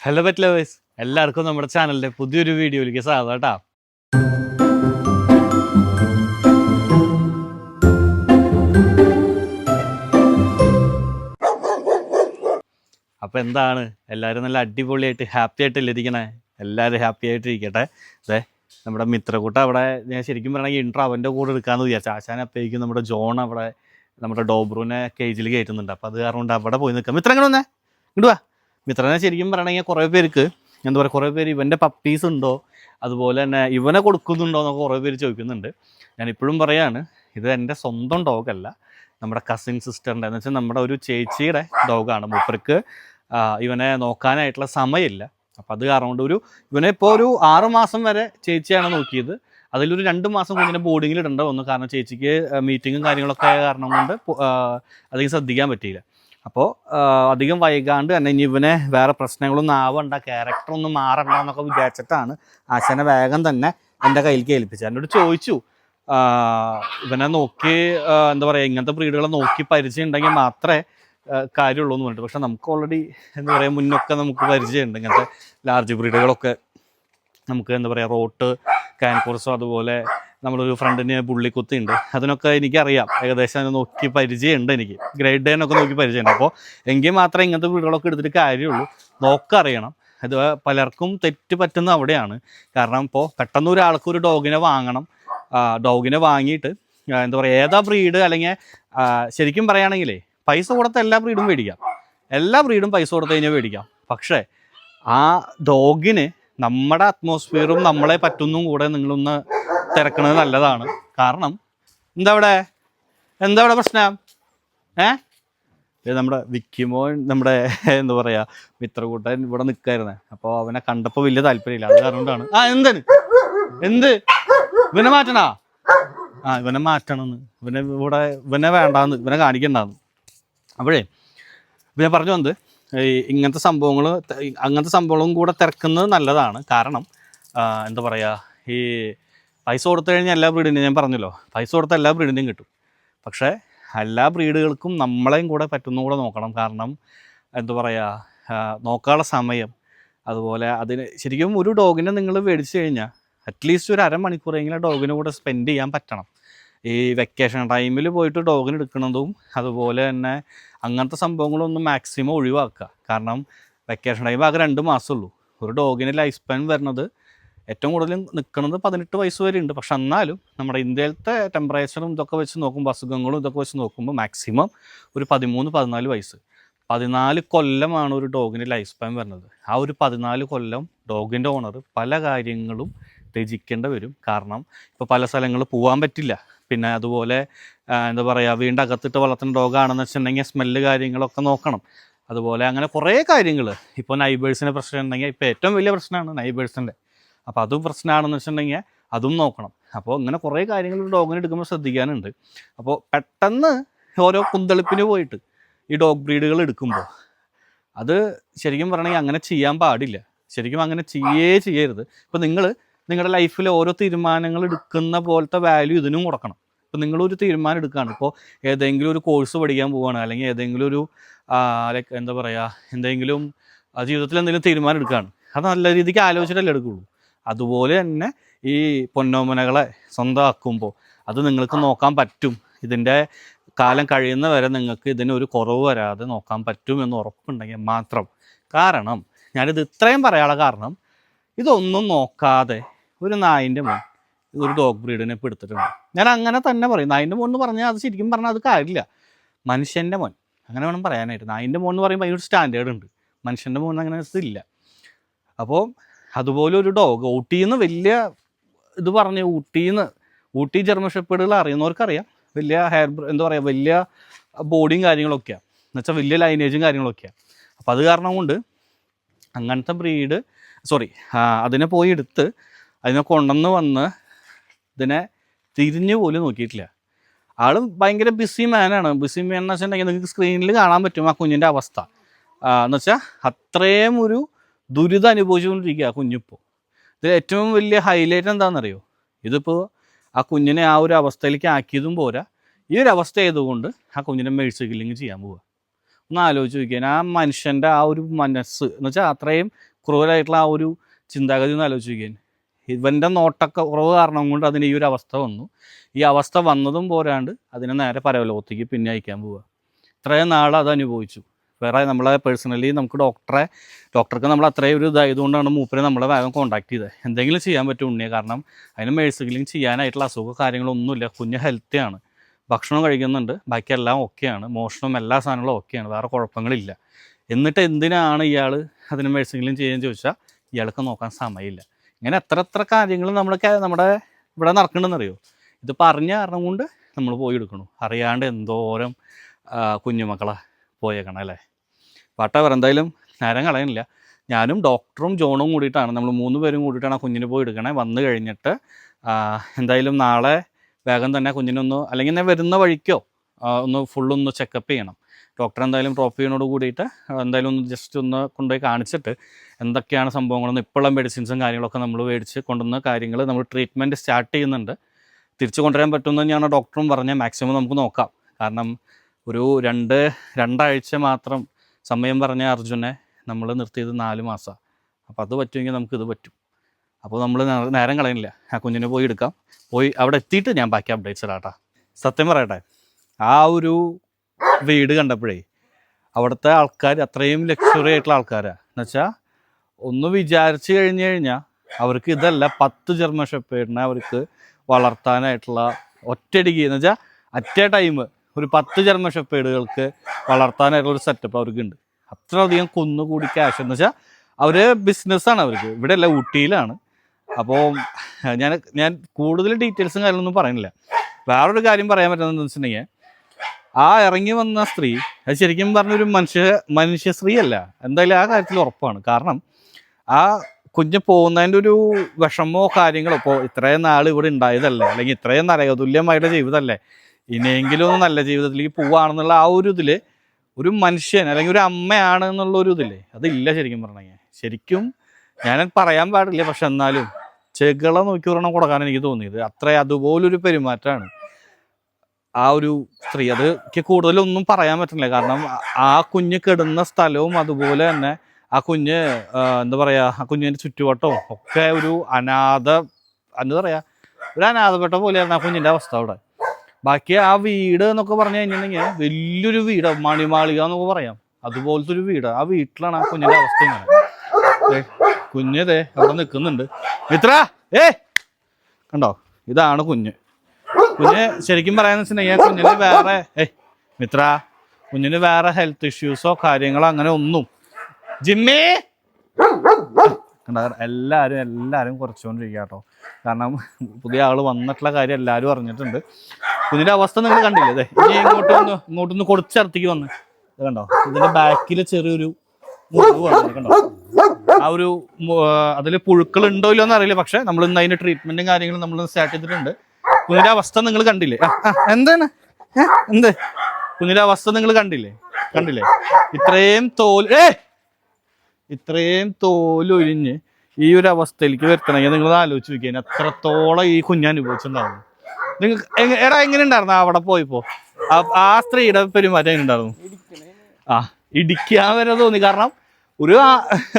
Hello pet lovers എല്ലാവർക്കും നമ്മുടെ ചാനലിന്റെ പുതിയൊരു വീഡിയോയിലേക്ക് സ്വാഗതം കേട്ടോ. അപ്പോൾ എന്താണ്? എല്ലാവരും നല്ല അടിപൊളിയായിട്ട് ഹാപ്പി ആയിട്ടല്ലേ ഇരിക്കണേ? എല്ലാവരും ഹാപ്പി ആയിട്ട് ഇരിക്കട്ടെ അതെ നമ്മുടെ മിത്രക്കൂട്ട അവിടെ ഞാൻ ശരിക്കും പറയണമെങ്കിൽ ഇൻട്രോ അവന്റെ കൂടെ എടുക്കാമെന്ന് വിചാരിച്ചു. ആശാൻ അപ്പോഴേക്കും നമ്മുടെ ജോൺ അവിടെ നമ്മുടെ ഡോബ്രൂനെ കേജിൽ കയറ്റുന്നുണ്ട്. അപ്പോൾ അത് കാരണം കൊണ്ട് അവിടെ പോയി നിൽക്കാം. മിത്രങ്ങളൊന്നേ ഇങ്ങോട്ട് വാ. മിത്രനെ ശരിക്കും പറയണമെങ്കിൽ കുറേ പേർക്ക് എന്താ പറയുക കുറേ പേര് ഇവന്റെ പപ്പീസ് ഉണ്ടോ അതുപോലെ തന്നെ ഇവനെ കൊടുക്കുന്നുണ്ടോ എന്നൊക്കെ കുറേ പേര് ചോദിക്കുന്നുണ്ട്. ഞാൻ ഇപ്പോഴും പറയാണ് ഇത് എന്റെ സ്വന്തം ഡോഗല്ല നമ്മുടെ കസിൻ സിസ്റ്ററിന്റെ എന്ന് വെച്ചാൽ നമ്മുടെ ഒരു ചേച്ചിയുടെ ഡോഗാണ് മൂപ്പർക്ക് ഇവനെ നോക്കാനായിട്ടുള്ള സമയമില്ല. അപ്പം അത് കാരണം കൊണ്ട് ഒരു ഇവനെ ഇപ്പോൾ ഒരു ആറ് മാസം വരെ ചേച്ചിയാണ് നോക്കിയത്. അതിലൊരു രണ്ട് മാസം കുഞ്ഞിനെ ബോർഡിങ്ങിൽ ഇടേണ്ട വന്നു. കാരണം ചേച്ചിക്ക് മീറ്റിങ്ങും കാര്യങ്ങളൊക്കെ കാരണം കൊണ്ട് അധികം ശ്രദ്ധിക്കാൻ പറ്റിയില്ല. അപ്പോൾ അധികം വൈകാണ്ട് തന്നെ ഇനി ഇവനെ വേറെ പ്രശ്നങ്ങളൊന്നും ആവണ്ട ക്യാരക്ടറൊന്നും മാറണ്ട എന്നൊക്കെ വിചാരിച്ചിട്ടാണ് ആശാനെ വേഗം തന്നെ എന്റെ കയ്യിലേക്ക് ഏൽപ്പിച്ചത്. എന്നോട് ചോദിച്ചു ഇവനെ നോക്കി എന്താ പറയുക ഇങ്ങനത്തെ ബ്രീഡുകളെ നോക്കി പരിചയം ഉണ്ടെങ്കിൽ മാത്രമേ കാര്യമുള്ളൂ എന്ന് പറഞ്ഞിട്ട്. പക്ഷെ നമുക്ക് ഓൾറെഡി എന്താ പറയുക മുന്നൊക്കെ നമുക്ക് പരിചയമുണ്ട് ഇങ്ങനത്തെ ലാർജ് ബ്രീഡുകളൊക്കെ നമുക്ക് എന്താ പറയുക റോട്ട് കാൻകോർസോ അതുപോലെ നമ്മളൊരു ഫ്രണ്ടിന് പുള്ളിക്കുത്തി ഉണ്ട് അതിനൊക്കെ എനിക്കറിയാം. ഏകദേശം അതിനെ നോക്കി പരിചയമുണ്ട് എനിക്ക്. ഗ്രേഡ് ഡേനൊക്കെ നോക്കി പരിചയമുണ്ട്. അപ്പോൾ എങ്കിൽ മാത്രമേ ഇങ്ങനത്തെ വീടുകളൊക്കെ എടുത്തിട്ട് കാര്യമുള്ളൂ. നോക്കറിയണം ഇത് പലർക്കും തെറ്റ് പറ്റുന്ന അവിടെയാണ്. കാരണം ഇപ്പോൾ പെട്ടെന്ന് ഒരാൾക്ക് ഒരു ഡോഗിനെ വാങ്ങണം. ഡോഗിനെ വാങ്ങിയിട്ട് എന്താ പറയുക ഏതാ ബ്രീഡ് അല്ലെങ്കിൽ ശരിക്കും പറയുകയാണെങ്കിലേ പൈസ കൊടുത്ത എല്ലാ ബ്രീഡും മേടിക്കാം. എല്ലാ ബ്രീഡും പൈസ കൊടുത്ത് കഴിഞ്ഞാൽ മേടിക്കാം. പക്ഷേ ആ ഡോഗിന് നമ്മുടെ അറ്റ്മോസ്ഫിയറും നമ്മളെ പറ്റുന്നും കൂടെ നിങ്ങളൊന്ന് തിരക്കണത് നല്ലതാണ്. കാരണം എന്താ അവിടെ എന്താ അവിടെ പ്രശ്നം? ഏ? നമ്മുടെ വിക്കിമോൻ നമ്മുടെ എന്താ പറയാ മിത്രകൂട്ടൻ ഇവിടെ നിൽക്കായിരുന്നെ അപ്പോൾ അവനെ കണ്ടപ്പോൾ വലിയ താല്പര്യമില്ല. അത് കാരണം ആ എന്താണ് എന്ത്? ഇവനെ മാറ്റണാ? ആ ഇവനെ മാറ്റണമെന്ന്. ഇവനെ ഇവിടെ ഇവനെ വേണ്ടാന്ന് ഇവനെ കാണിക്കണ്ടാന്ന്. അപ്പോഴേ ഇവനെ പറഞ്ഞു വന്നത് ഈ ഇങ്ങനത്തെ സംഭവങ്ങൾ അങ്ങനത്തെ സംഭവങ്ങളും കൂടെ തിരക്കുന്നത് നല്ലതാണ്. കാരണം എന്താ പറയുക ഈ പൈസ കൊടുത്തു കഴിഞ്ഞാൽ എല്ലാ ബ്രീഡിന്റെയും ഞാൻ പറഞ്ഞല്ലോ. പൈസ കൊടുത്ത എല്ലാ ബ്രീഡിന്റെയും കിട്ടും. പക്ഷേ എല്ലാ ബ്രീഡുകൾക്കും നമ്മളെയും കൂടെ പറ്റുന്ന കൂടെ നോക്കണം. കാരണം എന്താ പറയുക നോക്കാനുള്ള സമയം അതുപോലെ അതിന് ശരിക്കും ഒരു ഡോഗിനെ നിങ്ങൾ മേടിച്ചു കഴിഞ്ഞാൽ അറ്റ്ലീസ്റ്റ് ഒരു അരമണിക്കൂറെങ്കിലും ഡോഗിന് കൂടെ സ്പെൻഡ് ചെയ്യാൻ പറ്റണം. ഈ വെക്കേഷൻ ടൈമിൽ പോയിട്ട് ഡോഗിന് എടുക്കുന്നതും അതുപോലെ തന്നെ അങ്ങനത്തെ സംഭവങ്ങളൊന്നും മാക്സിമം ഒഴിവാക്കുക. കാരണം വെക്കേഷൻ ടൈം ആകെ രണ്ട് മാസമുള്ളൂ ഒരു ഡോഗിന് ലൈഫ് സ്പാൻ വരുന്നത് ഏറ്റവും കൂടുതൽ നിൽക്കുന്നത് പതിനെട്ട് വയസ്സ് വരെ ഉണ്ട്. പക്ഷെ എന്നാലും നമ്മുടെ ഇന്ത്യയിലത്തെ ടെമ്പറേച്ചറും ഇതൊക്കെ വെച്ച് നോക്കുമ്പോൾ അസുഖങ്ങളും ഇതൊക്കെ വെച്ച് നോക്കുമ്പോൾ മാക്സിമം ഒരു പതിമൂന്ന് പതിനാല് വയസ്സ്. പതിനാല് കൊല്ലമാണ് ഒരു ഡോഗിന്റെ ലൈഫ് സ്പാൻ വരുന്നത്. ആ ഒരു പതിനാല് കൊല്ലം ഡോഗിന്റെ ഓണർ പല കാര്യങ്ങളും രചിക്കേണ്ടി വരും. കാരണം ഇപ്പോൾ പല സ്ഥലങ്ങളിൽ പോകാൻ പറ്റില്ല. പിന്നെ അതുപോലെ എന്താ പറയുക വീണ്ടും അകത്തിട്ട് വളർത്തുന്ന ഡോഗാണെന്ന് വെച്ചിട്ടുണ്ടെങ്കിൽ സ്മെല്ല് കാര്യങ്ങളൊക്കെ നോക്കണം. അതുപോലെ അങ്ങനെ കുറേ കാര്യങ്ങൾ ഇപ്പോൾ നൈബേഴ്സിന്റെ പ്രശ്നം ഉണ്ടെങ്കിൽ ഇപ്പോൾ ഏറ്റവും വലിയ പ്രശ്നമാണ് നൈബേഴ്സിന്റെ അപ്പോൾ അതും പ്രശ്നമാണെന്ന് വെച്ചിട്ടുണ്ടെങ്കിൽ അതും നോക്കണം. അപ്പോൾ ഇങ്ങനെ കുറേ കാര്യങ്ങൾ ഡോഗിനെ എടുക്കുമ്പോൾ ശ്രദ്ധിക്കാനുണ്ട്. അപ്പോൾ പെട്ടെന്ന് ഓരോ കുന്തളിപ്പിന് പോയിട്ട് ഈ ഡോഗ് ബ്രീഡുകൾ എടുക്കുമ്പോൾ അത് ശരിക്കും പറയണമെങ്കിൽ അങ്ങനെ ചെയ്യാൻ പാടില്ല. ശരിക്കും അങ്ങനെ ചെയ്യേ ചെയ്യരുത്. ഇപ്പോൾ നിങ്ങൾ നിങ്ങളുടെ ലൈഫിൽ ഓരോ തീരുമാനങ്ങൾ എടുക്കുന്ന പോലത്തെ വാല്യൂ ഇതിനും കൊടുക്കണം. ഇപ്പോൾ നിങ്ങളൊരു തീരുമാനം എടുക്കുകയാണ്. ഇപ്പോൾ ഏതെങ്കിലും ഒരു കോഴ്സ് പഠിക്കാൻ പോവുകയാണ്. അല്ലെങ്കിൽ ഏതെങ്കിലും ഒരു ലൈക്ക് എന്താ പറയുക എന്തെങ്കിലും ജീവിതത്തിൽ എന്തെങ്കിലും തീരുമാനം എടുക്കുകയാണ്. അത് നല്ല രീതിക്ക് ആലോചിച്ചിട്ടല്ലേ എടുക്കുള്ളൂ. അതുപോലെ തന്നെ ഈ പൊന്നോമനകളെ സ്വന്തമാക്കുമ്പോൾ അത് നിങ്ങൾക്ക് നോക്കാൻ പറ്റും. ഇതിന്റെ കാലം കഴിയുന്ന വരെ നിങ്ങൾക്ക് ഇതിന് ഒരു കുറവ് വരാതെ നോക്കാൻ പറ്റും എന്ന് ഉറപ്പുണ്ടെങ്കിൽ മാത്രം. കാരണം ഞാനിത് ഇത്രയും പറയാനുള്ള കാരണം ഇതൊന്നും നോക്കാതെ ഒരു നായിന്റെ മോൻ ഒരു ഡോഗ് ബ്രീഡിനെ ഇപ്പോൾ എടുത്തിട്ടുണ്ട് ഞാൻ അങ്ങനെ തന്നെ പറയും. നായിന്റെ മോൻ എന്ന് പറഞ്ഞാൽ അത് ശരിക്കും പറഞ്ഞാൽ അത് കാര്യമില്ല. മനുഷ്യന്റെ മോൻ. അങ്ങനെ വേണം പറയാനായിട്ട്. നായിന്റെ മോൻ എന്ന് പറയുമ്പോൾ അതിനൊരു സ്റ്റാൻഡേർഡ് ഉണ്ട്. മനുഷ്യന്റെ മോൻ അങ്ങനെ ഇല്ല. അപ്പോൾ അതുപോലെ ഒരു ഡോഗ് ഊട്ടിയിൽ വലിയ ഇത് പറഞ്ഞ് ഊട്ടിയിൽ നിന്ന് ഊട്ടി ജർമ്മൻ ഷെപ്പേഡുകൾ അറിയുന്നവർക്കറിയാം. വലിയ ഹെയർ എന്താ പറയുക വലിയ ബോഡിയും കാര്യങ്ങളൊക്കെയാണ് എന്നുവെച്ചാൽ വലിയ ലൈനേജും കാര്യങ്ങളൊക്കെയാണ് അപ്പോൾ അത് കാരണം കൊണ്ട് അങ്ങനത്തെ ബ്രീഡ് സോറി അതിനെ പോയി എടുത്ത് അതിനെ കൊണ്ടുവന്ന് വന്ന് ഇതിനെ തിരിഞ്ഞു പോലും നോക്കിയിട്ടില്ല. ആൾ ഭയങ്കര ബിസി മാനാണ് ബിസി മാൻ എന്ന് വെച്ചിട്ടുണ്ടെങ്കിൽ നിങ്ങൾക്ക് സ്ക്രീനിൽ കാണാൻ പറ്റും ആ കുഞ്ഞിന്റെ അവസ്ഥ. എന്ന് വെച്ചാൽ അത്രയും ഒരു ദുരിതം അനുഭവിച്ചുകൊണ്ടിരിക്കുക ആ കുഞ്ഞിപ്പോൾ ഇതിൽ ഏറ്റവും വലിയ ഹൈലൈറ്റ് എന്താണെന്നറിയോ? ഇതിപ്പോൾ ആ കുഞ്ഞിനെ ആ ഒരു അവസ്ഥയിലേക്ക് ആക്കിയതും പോരാ. ഈ ഒരു അവസ്ഥ ആയതുകൊണ്ട് ആ കുഞ്ഞിനെ മേഴ്സ് കില്ലിങ് ചെയ്യാൻ പോവുക ഒന്ന് ആലോചിച്ച് നോക്കിയാൽ ആ മനുഷ്യന്റെ ആ ഒരു മനസ്സ് എന്ന് വെച്ചാൽ അത്രയും ക്രൂരായിട്ടുള്ള ആ ഒരു ചിന്താഗതി ഒന്ന് ആലോചിച്ച് നോക്കിയാൽ ഇവന്റെ നോട്ടൊക്കെ കുറവ് കാരണം കൊണ്ട് അതിന് ഈ ഒരു അവസ്ഥ വന്നു. ഈ അവസ്ഥ വന്നതും പോരാണ്ട് അതിനെ നേരെ പരവലോകത്തേക്ക് പിന്നെ അയക്കാൻ പോവുക ഇത്രയും നാൾ അത് അനുഭവിച്ചു. വേറെ നമ്മളെ പേഴ്സണലി നമുക്ക് ഡോക്ടറെ ഡോക്ടർക്ക് നമ്മൾ അത്രയും ഒരു ഇതായതുകൊണ്ടാണ് മൂപ്പരെ നമ്മളെ വേഗം കോൺടാക്ട് ചെയ്തത്. എന്തെങ്കിലും ചെയ്യാൻ പറ്റും ഉണ്ണിയെ കാരണം അതിന് മേഴ്സിക്കലിങ് ചെയ്യാനായിട്ടുള്ള അസുഖ കാര്യങ്ങളൊന്നുമില്ല കുഞ്ഞ് ഹെൽത്തിയാണ് ഭക്ഷണം കഴിക്കുന്നുണ്ട്. ബാക്കി എല്ലാം ഓക്കെയാണ് മോഷണം എല്ലാ സാധനങ്ങളും ഓക്കെയാണ് വേറെ കുഴപ്പങ്ങളില്ല. എന്നിട്ട് എന്തിനാണ് ഇയാൾ അതിന് മേഴ്സിക്കലിങ് ചെയ്യാൻ ചോദിച്ചാൽ ഇയാൾക്ക് നോക്കാൻ സമയമില്ല. ഇങ്ങനെ എത്ര എത്ര കാര്യങ്ങൾ നമ്മൾ നമ്മുടെ ഇവിടെ നടക്കണമെന്നറിയോ ഇത് പറഞ്ഞ കാരണം കൊണ്ട് നമ്മൾ പോയി എടുക്കണു. അറിയാണ്ട് എന്തോരം കുഞ്ഞുമക്കളെ പോയേക്കണം അല്ലേ? വാട്ടവർ എന്തായാലും നേരം കളയുന്നില്ല ഞാനും ഡോക്ടറും ജോണും കൂടിയിട്ടാണ്. നമ്മൾ മൂന്ന് പേരും കൂടിയിട്ടാണ് ആ കുഞ്ഞിന് പോയി എടുക്കണേ. വന്നു കഴിഞ്ഞിട്ട് എന്തായാലും നാളെ വേഗം തന്നെ കുഞ്ഞിനൊന്ന് അല്ലെങ്കിൽ ഞാൻ വരുന്ന വഴിക്കോ ഒന്ന് ഫുള്ളൊന്ന് ചെക്കപ്പ് ചെയ്യണം. ഡോക്ടർ എന്തായാലും ചെയ്യുന്നതോട് കൂടിയിട്ട് എന്തായാലും ഒന്ന് ജസ്റ്റ് ഒന്ന് കൊണ്ടുപോയി കാണിച്ചിട്ട് എന്തൊക്കെയാണ് സംഭവങ്ങളെന്ന് ഇപ്പോഴുള്ള മെഡിസിൻസും കാര്യങ്ങളൊക്കെ നമ്മൾ മേടിച്ച് കൊണ്ടുവന്ന കാര്യങ്ങൾ നമ്മൾ ട്രീറ്റ്മെന്റ് സ്റ്റാർട്ട് ചെയ്യുന്നുണ്ട്. തിരിച്ചു കൊണ്ടുവരാൻ പറ്റുമെന്ന് തന്നെയാണ് ഡോക്ടറും പറഞ്ഞത്. മാക്സിമം നമുക്ക് നോക്കാം. കാരണം ഒരു രണ്ട് രണ്ടാഴ്ച മാത്രം സമയം പറഞ്ഞ അർജുനെ നമ്മൾ നിർത്തിയത് നാല് മാസമാണ് അപ്പോൾ അത് പറ്റുമെങ്കിൽ നമുക്കിത് പറ്റും. അപ്പോൾ നമ്മൾ നേരം കളയുന്നില്ല ആ കുഞ്ഞിനെ പോയി എടുക്കാം. പോയി അവിടെ എത്തിയിട്ട് ഞാൻ ബാക്കി അപ്ഡേറ്റ്സ് ഇടാട്ടാ. സത്യം പറയട്ടെ ആ ഒരു വീട് കണ്ടപ്പോഴേ അവിടുത്തെ ആൾക്കാർ അത്രയും ലക്ഷറി ആയിട്ടുള്ള ആൾക്കാരാണ് എന്നുവെച്ചാൽ ഒന്ന് വിചാരിച്ചു കഴിഞ്ഞു കഴിഞ്ഞാൽ അവർക്ക് ഇതല്ല പത്ത് ജർമ്മൻ ഷെപ്പേഡിനെ അവർക്ക് വളർത്താനായിട്ടുള്ള ഒറ്റയടിക്ക് എന്ന് വെച്ചാൽ അറ്റ് എ ടൈം ഒരു പത്ത് ജർമ്മൻ ഷെപ്പേഡുകൾക്ക് വളർത്താനായിട്ടുള്ള ഒരു സെറ്റപ്പ് അവർക്കുണ്ട്. അത്രയധികം കുന്നുകൂടി ക്യാഷ് എന്ന് വെച്ചാൽ അവർ ബിസിനസ്സാണ് അവർക്ക്. ഇവിടെ അല്ല ഊട്ടിയിലാണ്. അപ്പോൾ ഞാൻ ഞാൻ കൂടുതൽ ഡീറ്റെയിൽസും കാര്യങ്ങളൊന്നും പറയുന്നില്ല. വേറൊരു കാര്യം പറയാൻ പറ്റുന്നതെന്ന് വെച്ചിട്ടുണ്ടെങ്കിൽ ആ ഇറങ്ങി വന്ന സ്ത്രീ അത് ശരിക്കും പറഞ്ഞൊരു മനുഷ്യ മനുഷ്യ സ്ത്രീ അല്ല എന്തായാലും ആ കാര്യത്തിൽ ഉറപ്പാണ്. കാരണം ആ കുഞ്ഞ് പോകുന്നതിന്റെ ഒരു വിഷമോ കാര്യങ്ങളോ ഇപ്പോൾ ഇത്രയും നാൾ ഇവിടെ ഉണ്ടായതല്ലേ? അല്ലെങ്കിൽ ഇത്രയും നരകതുല്യമായിട്ട് ജീവിതമല്ലേ? ഇനിയെങ്കിലും നല്ല ജീവിതത്തിലേക്ക് പോവാണെന്നുള്ള ആ ഒരു ഇതിൽ ഒരു മനുഷ്യൻ അല്ലെങ്കിൽ ഒരു അമ്മയാണ് എന്നുള്ള ഒരു ഇതില്ലേ അതില്ല ശരിക്കും പറഞ്ഞാൽ ശരിക്കും ഞാൻ പറയാൻ പാടില്ല പക്ഷെ എന്നാലും ചെകളെ നോക്കി ഒരെണ്ണം കൊടുക്കാൻ എനിക്ക് തോന്നിയത്. അത്ര അതുപോലൊരു പെരുമാറ്റമാണ്. ആ ഒരു സ്ത്രീ അത് എനിക്ക് കൂടുതലൊന്നും പറയാൻ പറ്റുന്നില്ല കാരണം ആ- കുഞ്ഞ് കിടന്ന സ്ഥലവും അതുപോലെ തന്നെ ആ കുഞ്ഞ് എന്താ പറയാ ആ കുഞ്ഞിന്റെ ചുറ്റുവട്ടവും ഒക്കെ ഒരു അനാഥ എന്താ പറയാ ഒരു അനാഥപ്പെട്ട പോലെയാണ് ആ കുഞ്ഞിന്റെ അവസ്ഥ അവിടെ. ബാക്കി ആ വീട് എന്നൊക്കെ പറഞ്ഞു കഴിഞ്ഞിട്ടുണ്ടെങ്കിൽ വലിയൊരു വീട് മണിമാളിക എന്നൊക്കെ പറയാം. അതുപോലത്തെ ഒരു വീട്. ആ വീട്ടിലാണ് ആ കുഞ്ഞിന്റെ അവസ്ഥ ഇങ്ങനെ. ദേ അവിടെ നിൽക്കുന്നുണ്ട്. മിത്ര ഏ കണ്ടോ? ഇതാണ് കുഞ്ഞ്. കുഞ്ഞ് ശരിക്കും പറയാന്ന് വെച്ചിട്ടുണ്ടെങ്കിൽ കുഞ്ഞിന് വേറെ ഏയ് മിത്ര കുഞ്ഞിന് വേറെ ഹെൽത്ത് ഇഷ്യൂസോ കാര്യങ്ങളോ അങ്ങനെ ഒന്നും. ജിമ്മി! കണ്ടോ എല്ലാവരും എല്ലാവരും കുറച്ചുകൊണ്ടിരിക്കുക കേട്ടോ. കാരണം പുതിയ ആൾ വന്നിട്ടുള്ള കാര്യം എല്ലാവരും അറിഞ്ഞിട്ടുണ്ട്. കുഞ്ഞിന്റെ അവസ്ഥ നിങ്ങൾ കണ്ടില്ലേ? അതെ ഇനി ഇങ്ങോട്ട് വന്ന് ഇങ്ങോട്ടൊന്ന് കൊടുച്ചടത്തേക്ക് വന്ന്. കണ്ടോ? ഇതിന്റെ ബാക്കിൽ ചെറിയൊരു കണ്ടോ ആ ഒരു അതിൽ പുഴുക്കൾ ഉണ്ടോ ഇല്ലയോ എന്ന് അറിയില്ല. പക്ഷെ നമ്മൾ ഇന്ന് അതിന്റെ ട്രീറ്റ്മെന്റും കാര്യങ്ങളും നമ്മൾ സ്റ്റാർട്ട് ചെയ്തിട്ടുണ്ട്. കുഞ്ഞിന്റെ അവസ്ഥ നിങ്ങൾ കണ്ടില്ലേ? എന്താണ്? എന്ത്? കുഞ്ഞിന്റെ അവസ്ഥ നിങ്ങൾ കണ്ടില്ലേ? കണ്ടില്ലേ? ഇത്രയും തോൽ ഏ! ഇത്രയും തോലൊഴിഞ്ഞ് ഈ ഒരു അവസ്ഥയിലേക്ക് വരുത്തണമെങ്കിൽ നിങ്ങൾ ആലോചിച്ച് നോക്കിയാൽ എത്രത്തോളം ഈ കുഞ്ഞ് അനുഭവിച്ചിട്ടുണ്ടാവും. നിങ്ങൾ എങ്ങ- എടാ എങ്ങനെ ഉണ്ടായിരുന്നു? അവിടെ പോയപ്പോ. ആ- സ്ത്രീയുടെ പെരുമാറ്റം എങ്ങനെ ഉണ്ടായിരുന്നു? ആ ഇടിക്കാൻ വരെ തോന്നി. കാരണം ഒരു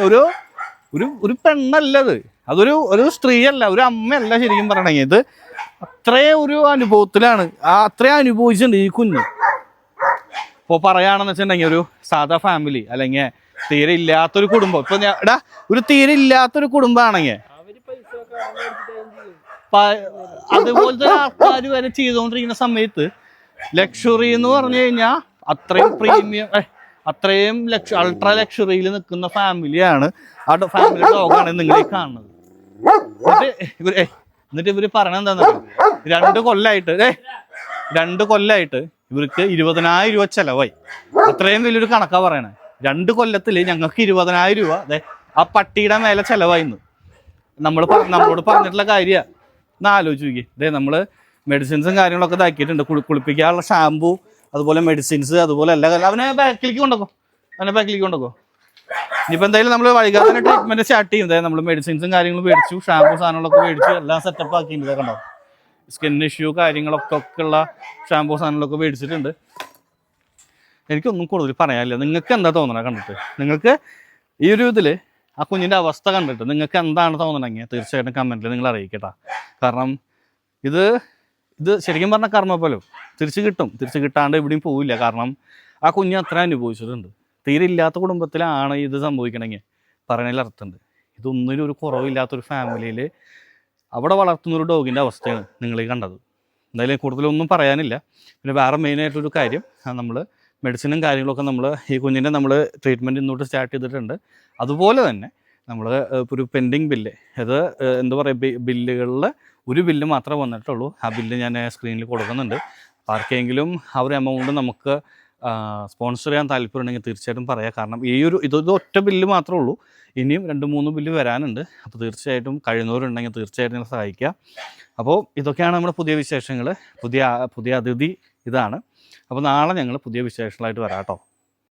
ഒരു ഒരു ഒരു പെണ്ണല്ലത് അതൊരു ഒരു സ്ത്രീയല്ല ഒരു അമ്മയല്ല ശരിക്കും പറയണെങ്കിൽ ഇത് അത്രയും ഒരു അനുഭവത്തിലാണ്. ആ അത്രയും അനുഭവിച്ചിട്ടുണ്ട് ഈ കുഞ്ഞ്. ഇപ്പോൾ പറയുകയാണെന്ന് വെച്ചിട്ടുണ്ടെങ്കിൽ ഒരു സാധാ ഫാമിലി അല്ലെങ്കിൽ തീരെ ഇല്ലാത്തൊരു കുടുംബം. ഇപ്പൊ ഞാൻ എടാ ഒരു തീരെ ഇല്ലാത്തൊരു കുടുംബമാണെങ്കിൽ അതുപോലത്തെ ആൾക്കാർ വരെ ചെയ്തുകൊണ്ടിരിക്കുന്ന സമയത്ത് ലക്ഷറി എന്ന് പറഞ്ഞു കഴിഞ്ഞാൽ അത്രയും പ്രീമിയം അത്രയും ലക്ഷ അൾട്രാ ലക്ഷറിയിൽ നിൽക്കുന്ന ഫാമിലിയാണ് ആ ഫാമിലി ഡോഗാണ് ഈ കാണുന്നത്. എന്നിട്ട് ഇവർ എന്നിട്ട് എന്താണെന്ന് രണ്ട് കൊല്ലായിട്ട് ഏ രണ്ട് കൊല്ലായിട്ട് ഇവർക്ക് ഇരുപതിനായിരം രൂപ ചെലവായി. അത്രയും വലിയൊരു കണക്കാ പറയണേ. രണ്ട് കൊല്ലത്തിൽ ഞങ്ങൾക്ക് ഇരുപതിനായിരം രൂപ അതെ ആ പട്ടിയുടെ മേലെ ചെലവായിന്ന് നമ്മൾ നമ്മളോട് പറഞ്ഞിട്ടുള്ള കാര്യ. ഒന്ന് ആലോചിച്ച് നോക്കി. ഇതേ നമ്മൾ മെഡിസിൻസും കാര്യങ്ങളൊക്കെ ഇതാക്കിയിട്ടുണ്ട്. കുളി കുളിപ്പിക്കാനുള്ള ഷാമ്പു അതുപോലെ മെഡിസിൻസ് അതുപോലെ എല്ലാ കാര്യം അവനെ ബാക്കിലേക്ക് കൊണ്ടുപോകും അവനെ ബാക്കിലേക്ക് കൊണ്ടുപോകും ഇനിയിപ്പോൾ എന്തായാലും നമ്മൾ വൈകാതെ ട്രീറ്റ്മെന്റ് സ്റ്റാർട്ട് ചെയ്യും. അതായത് നമ്മൾ മെഡിസിൻസും കാര്യങ്ങളും മേടിച്ചു ഷാമ്പു സാധനങ്ങളൊക്കെ മേടിച്ചു എല്ലാം സെറ്റപ്പ് ആക്കിയിട്ടുണ്ട്. കണ്ടോ? സ്കിൻ ഇഷ്യൂ കാര്യങ്ങളൊക്കെ ഒക്കെ ഉള്ള ഷാമ്പു സാധനങ്ങളൊക്കെ മേടിച്ചിട്ടുണ്ട്. എനിക്കൊന്നും കൂടുതൽ പറയാനില്ല. നിങ്ങൾക്ക് എന്താ തോന്നണത് കണ്ടിട്ട്? നിങ്ങൾക്ക് ഈ ഒരു ഇതിൽ ആ കുഞ്ഞിന്റെ അവസ്ഥ കണ്ടിട്ട് നിങ്ങൾക്ക് എന്താണ് തോന്നണമെങ്കിൽ തീർച്ചയായിട്ടും കമന്റിൽ നിങ്ങൾ അറിയിക്കട്ടാ. കാരണം ഇത് ഇത് ശരിക്കും പറഞ്ഞാൽ കർമ്മഫലം. തിരിച്ചു കിട്ടും. തിരിച്ചു കിട്ടാണ്ട് എവിടെയും പോവില്ല. കാരണം ആ കുഞ്ഞ് അത്ര അനുഭവിച്ചിട്ടുണ്ട്. തീരെ ഇല്ലാത്ത കുടുംബത്തിലാണ് ഇത് സംഭവിക്കണമെങ്കിൽ പറയണതിൽ അർത്ഥമുണ്ട്. ഇതൊന്നിനും ഒരു കുറവില്ലാത്തൊരു ഫാമിലിയിൽ അവിടെ വളർത്തുന്ന ഒരു ഡോഗിന്റെ അവസ്ഥയാണ് നിങ്ങൾ കണ്ടത്. എന്തായാലും കൂടുതലൊന്നും പറയാനില്ല. പിന്നെ വേറെ മെയിനായിട്ടൊരു കാര്യം നമ്മൾ മെഡിസിനും കാര്യങ്ങളൊക്കെ നമ്മൾ ഈ കുഞ്ഞിന്റെ നമ്മൾ ട്രീറ്റ്മെന്റ് ഇന്നോട്ട് സ്റ്റാർട്ട് ചെയ്തിട്ടുണ്ട്. അതുപോലെ തന്നെ നമ്മൾ ഒരു പെൻഡിങ് ബില്ല് അത് എന്താ പറയുക ബില്ലുകളിൽ ഒരു ബില്ല് മാത്രമേ വന്നിട്ടുള്ളൂ. ആ ബില്ല് ഞാൻ സ്ക്രീനിൽ കൊടുക്കുന്നുണ്ട്. ആർക്കെങ്കിലും ആ ഒരു എമൗണ്ട് നമുക്ക് സ്പോൺസർ ചെയ്യാൻ താല്പര്യമുണ്ടെങ്കിൽ തീർച്ചയായിട്ടും പറയാം. കാരണം ഈ ഒരു ഇതൊരു ഒറ്റ ബില്ല് മാത്രമേ ഉള്ളൂ. ഇനിയും രണ്ട് മൂന്ന് ബില്ല് വരാനുണ്ട്. അപ്പോൾ തീർച്ചയായിട്ടും കഴിയുന്നവരുണ്ടെങ്കിൽ തീർച്ചയായിട്ടും സഹായിക്കാം. അപ്പോൾ ഇതൊക്കെയാണ് നമ്മുടെ പുതിയ വിശേഷങ്ങൾ പുതിയ പുതിയ അതിഥി ഇതാണ്. അപ്പോൾ നാളെ ഞങ്ങൾ പുതിയ വിശേഷങ്ങളായിട്ട് വരാം കേട്ടോ.